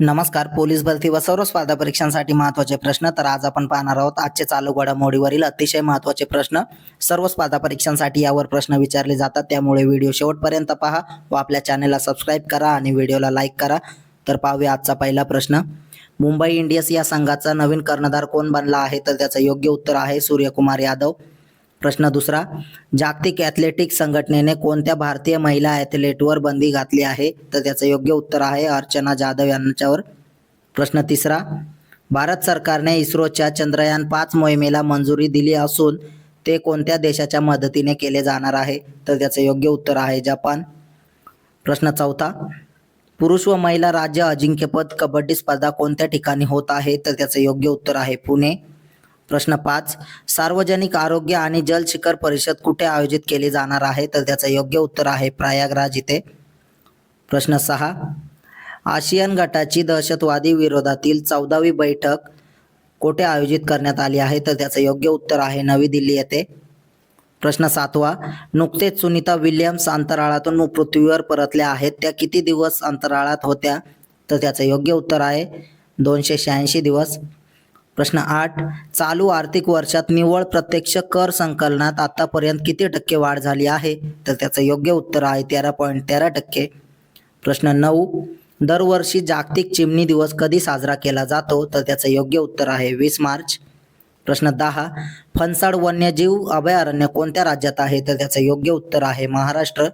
नमस्कार पोलीस भरती व सर्व स्पर्धा परीक्षांसाठी महत्त्वाचे प्रश्न तर आज आपण पाहणार आहोत आजचे चालू घडामोडीवरील अतिशय महत्त्वाचे प्रश्न. सर्व स्पर्धा परीक्षांसाठी यावर प्रश्न विचारले जातात त्यामुळे व्हिडिओ शेवटपर्यंत पहा व आपल्या चॅनेलला सबस्क्राईब करा आणि व्हिडिओला लाईक करा. तर पाहूया आजचा पहिला प्रश्न. मुंबई इंडियन्स या संघाचा नवीन कर्णधार कोण बनला आहे? तर त्याचं योग्य उत्तर आहे सूर्यकुमार यादव. प्रश्न दुसरा जागतिक ॲथलेटिक्स संघटनेने कोणत्या भारतीय महिला ॲथलेटवर बंदी घातली आहे? तर त्याचं योग्य उत्तर आहे अर्चना जाधव यांच्यावर. प्रश्न तिसरा भारत सरकारने इस्रोच्या चंद्रयान पाच मोहिमेला मंजुरी दिली असून ते कोणत्या देशाच्या मदतीने केले जाणार आहे? तर त्याचं योग्य उत्तर आहे जपान. प्रश्न चौथा पुरुष व महिला राज्य अजिंक्यपद कबड्डी स्पर्धा कोणत्या ठिकाणी होत आहे? तर त्याचं योग्य उत्तर आहे पुणे. प्रश्न पाच. सार्वजनिक आरोग्य आणि जल शिखर परिषद कुठे आयोजित केली जाणार आहे? तर त्याचं योग्य उत्तर आहे प्रयागराज इथे. प्रश्न सहा. आशियन गटाची दहशतवादी विरोधातील चौदावी बैठक कोठे आयोजित करण्यात आली आहे? तर त्याचं योग्य उत्तर आहे नवी दिल्ली येथे. प्रश्न सातवा. नुकतेच सुनीता विल्यम्स अंतराळातून पृथ्वीवर परतल्या आहेत. त्या किती दिवस अंतराळात होत्या? तर त्याचं योग्य उत्तर आहे दोनशे शहाऐंशी दिवस. प्रश्न आठ चालू आर्थिक वर्षात निव्वळ प्रत्यक्ष कर संकलनात आतापर्यंत किती टक्के वाढ झाली आहे? तर त्याचं योग्य उत्तर आहे तेरा पॉईंट तेरा टक्के. प्रश्न नऊ दरवर्षी जागतिक चिमणी दिवस कधी साजरा केला जातो? तर त्याचं योग्य उत्तर आहे वीस मार्च. प्रश्न दहा फणसाड वन्यजीव अभयारण्य कोणत्या राज्यात आहे? तर त्याचं योग्य उत्तर आहे महाराष्ट्र.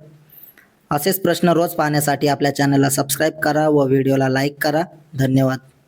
असेच प्रश्न रोज पाहण्यासाठी आपल्या चॅनलला सबस्क्राईब करा व व्हिडिओला लाईक करा. धन्यवाद.